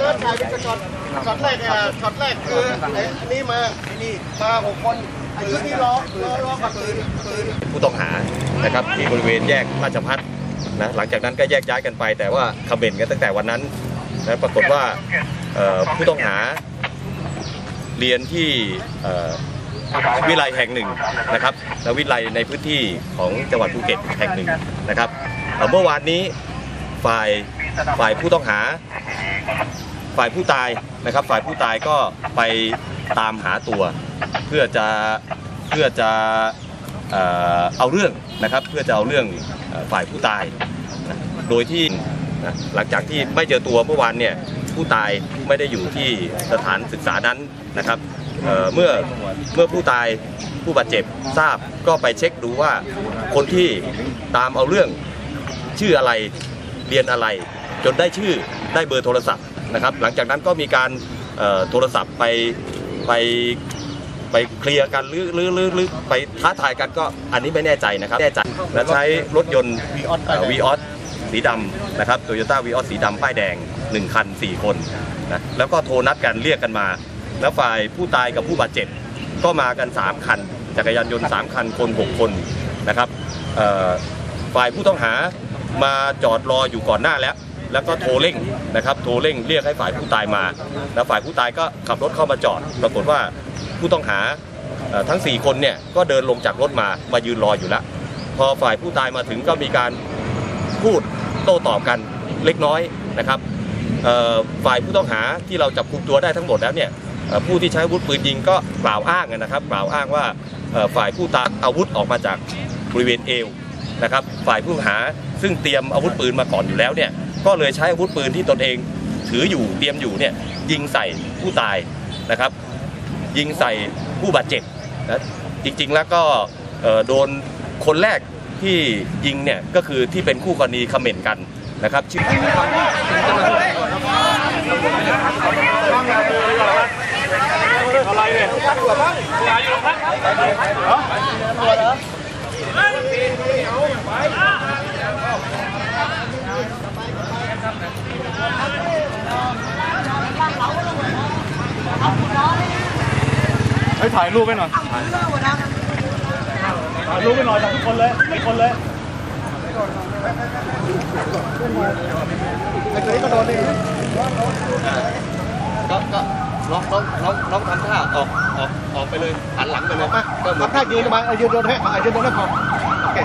ก็ถ่ายเป็นช็อตช็อตแรกอะช็อตแรกคือไอ้นี่มาไอ้นี่มาหกคนไอ้ชุดนี้ล้อล้อล้อกับปืนปืนผู้ต้องหานะครับที่บริเวณแยกราชพัฒนะหลังจากนั้นก็แยกย้ายกันไป แต่ว่าคำเบนกันตั้งแต่วันนั้นนะปรากฏว่าผู้ต้องหาเรียนที่ วิไลแห่งหนึ่งนะครับและวิไลในพื้นที่ของจังหวัดภูเก็ตแห่งหนึ่งนะครับเมื่อวานนี้ฝ่ายฝ่ายผู้ต้องหา ฝ่ายผู้ตายนะครับ ฝ่ายผู้ตายก็ไปตามหาตัวเพื่อจะเพื่อจะเอาเรื่องนะครับเพื่อจะเอาเรื่องฝ่ายผู้ตาย โดยที่หลังจากที่ไม่เจอตัวเมื่อวานเนี่ยผู้ตายไม่ได้อยู่ที่สถานศึกษานั้นนะครับ เมื่อเมื่อผู้ตายผู้บาดเจ็บทราบก็ไปเช็คดูว่าคนที่ตามเอาเรื่องชื่ออะไรเรียนอะไร จนได้ชื่อได้เบอร์โทรศัพท์นะครับ หลังจากนั้นก็มีการโทรศัพท์ไปไปไปเคลียร์กันหรือหรือหรือหรือไปท้าทายกันก็อันนี้ไม่แน่ใจนะครับแน่ใจและใช้รถยนต์วีออสสีดำนะครับโตโยต้าวีออสสีดำป้ายแดง 1 คัน 4 คนนะแล้วก็โทรนัดกันเรียกกันมา แล้วฝ่ายผู้ตายกับผู้บาดเจ็บก็มากัน 3 คัน จักรยานยนต์ 3 คัน คน 6 คนนะครับฝ่ายผู้ต้องหามาจอดรออยู่ก่อนหน้าแล้ว แล้วก็โทรเร่งนะครับ โทรเร่งเรียกให้ฝ่ายผู้ตายมา แล้วฝ่ายผู้ตายก็ขับรถเข้ามาจอด ปรากฏว่าผู้ต้องหาทั้ง 4 คนเนี่ยก็เดินลงจากรถมา มายืนรออยู่แล้ว พอฝ่ายผู้ตายมาถึงก็มีการพูดโต้ตอบกันเล็กน้อยนะครับฝ่ายผู้ต้องหาที่เราจับคุมตัวได้ทั้งหมดแล้วเนี่ย ผู้ที่ใช้อาวุธปืนยิงก็กล่าวอ้างนะครับกล่าวอ้างว่าฝ่ายผู้ตายอาวุธออกมาจากบริเวณเอวนะครับฝ่ายผู้หาซึ่งเตรียมอาวุธปืนมาก่อนอยู่แล้วเนี่ยก็เลยใช้อาวุธปืนที่ตนเองถืออยู่เตรียมอยู่เนี่ยยิงใส่ผู้ตายนะครับ ยิงใส่ผู้บาดเจ็บนะจริงๆแล้วก็โดนคนแรกที่ยิงเนี่ยก็คือที่เป็นคู่กรณีคอมเมนต์กันนะครับชื่อ ให้ถ่ายรูปให้หน่อย ถ่ายรูปให้หน่อยทุกคนเลยทุกคนเลยไอ้ตัวนี้ก็โดนนี่ก็ก็ ลองลองลองลองทำท่าออกออกออกไปเลยหันหลังไปเลยมาก็เหมือน ทำท่ายืนมาเอายืนโดนให้เอายืนโดนให้พอโอเค